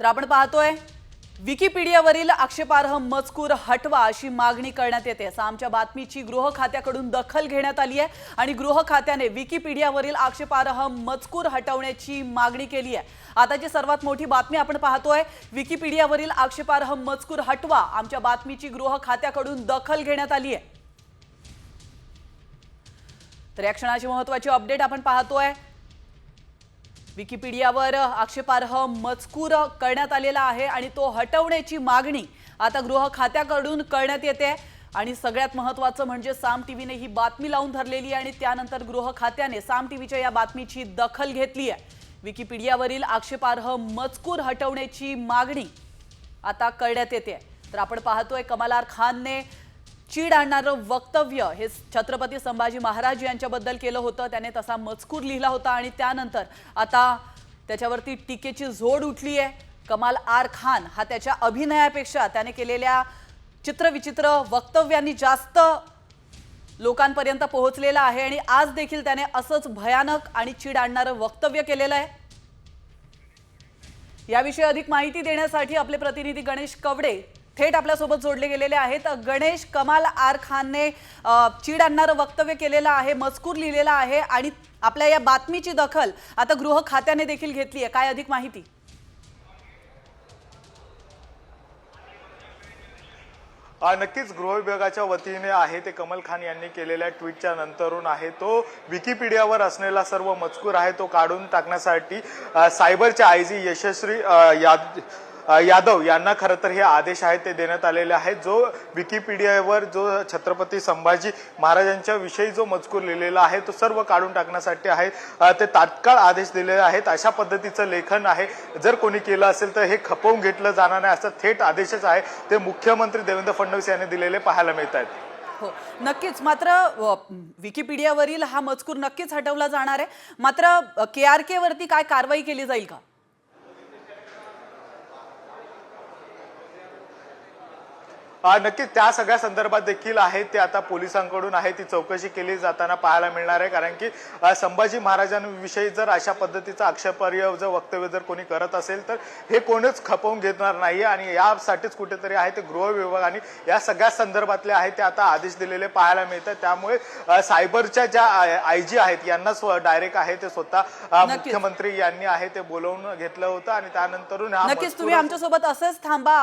तर आपण पाहतोय विकिपीडियावरील आक्षेपार्ह मजकूर हटवा अशी मागणी करण्यात येते. असं आमच्या बातमीची गृह खात्याकडून दखल घेण्यात आली आहे आणि गृह खात्याने विकिपीडियावरील आक्षेपार्ह मजकूर हटवण्याची मागणी केली आहे. आताची सर्वात मोठी बातमी आपण पाहतोय विकिपीडियावरील आक्षेपार्ह मजकूर हटवा आमच्या बातमीची गृह खात्याकडून दखल घेण्यात आली आहे. तर या क्षणाची महत्वाची अपडेट आपण पाहतोय. विकिपीडियावर आक्षेपार्ह मजकूर करण्यात आलेला आहे आणि तो हटवण्याची मागणी आता गृह खात्याकडून करण्यात येते. आणि सगळ्यात महत्वाचं म्हणजे साम टीव्हीने ही बातमी लावून धरलेली आहे आणि त्यानंतर गृह खात्याने साम टीव्हीच्या या बातमीची दखल घेतली आहे. विकिपीडियावरील आक्षेपार्ह मजकूर हटवण्याची मागणी आता करण्यात येते. तर आपण पाहतोय कमलार खानने चीड आणणारं वक्तव्य हे छत्रपती संभाजी महाराज यांच्याबद्दल केलं होतं. त्याने तसा मजकूर लिहिला होता आणि त्यानंतर आता त्याच्यावरती टीकेची झोड उठली आहे कमाल आर खान हा त्याच्या अभिनयापेक्षा त्याने केलेल्या चित्रविचित्र वक्तव्यांनी जास्त लोकांपर्यंत पोहोचलेला आहे आणि आज देखील त्याने असंच भयानक आणि चीड आणणारं वक्तव्य केलेलं आहे. याविषयी अधिक माहिती देण्यासाठी आपले प्रतिनिधी गणेश कवडे थेट आपल्यासोबत जोडले गेलेले आहेत. गणेश कमाल आर खानने चीड आणणारं वक्तव्य केलेलं आहे मजकूर लिहिलेला आहे आणि आपल्या या बातमीची दखल आता गृह खात्याने देखील घेतली आहे. काय अधिक माहिती? नक्कीच गृह विभागाच्या वतीने आहे ते कमल खान यांनी केलेल्या ट्विटच्या नंतरून आहे. तो विकिपीडियावर असलेला सर्व मजकूर आहे तो काढून टाकण्यासाठी सायबरच्या आयजी यशस्वी याद यादव यांना खरं तर हे आदेश आहेत ते देण्यात आलेले आहेत. जो विकिपीडियावर जो छत्रपती संभाजी महाराजांच्या विषयी जो मजकूर लिहिलेला आहे तो सर्व काढून टाकण्यासाठी आहे. ते तात्काळ आदेश दिलेले आहेत. अशा पद्धतीचं लेखन आहे. जर कोणी केलं असेल तर हे खपवून घेतलं जाणार नाही. असं थेट आदेशच आहे. ते मुख्यमंत्री देवेंद्र फडणवीस यांनी दिलेले पाहायला मिळत आहेत. हो. नक्कीच. मात्र विकिपीडियावरील हा मजकूर नक्कीच हटवला जाणार आहे. मात्र के आर के वरती काय कारवाई केली जाईल का? नक्कीच. त्या सगळ्या संदर्भात देखील आहे ते आता पोलिसांकडून आहे. ती चौकशी केली जाताना पाहायला मिळणार आहे. कारण की संभाजी महाराजांविषयी जर अशा पद्धतीचं आक्षेपार्ह जर वक्तव्य जर कोणी करत असेल तर हे कोणीच खपवून घेणार नाही. आणि यासाठीच कुठेतरी आहे ते गृह विभागाने या सगळ्या संदर्भातले आहे ते आता आदेश दिलेले पाहायला मिळतात. त्यामुळे सायबरच्या ज्या आय जी आहेत यांना डायरेक्ट आहे ते स्वतः. मुख्यमंत्री यांनी आहे ते बोलवून घेतलं होतं. आणि त्यानंतरून नक्कीच. तुम्ही आमच्यासोबत असंच थांबा.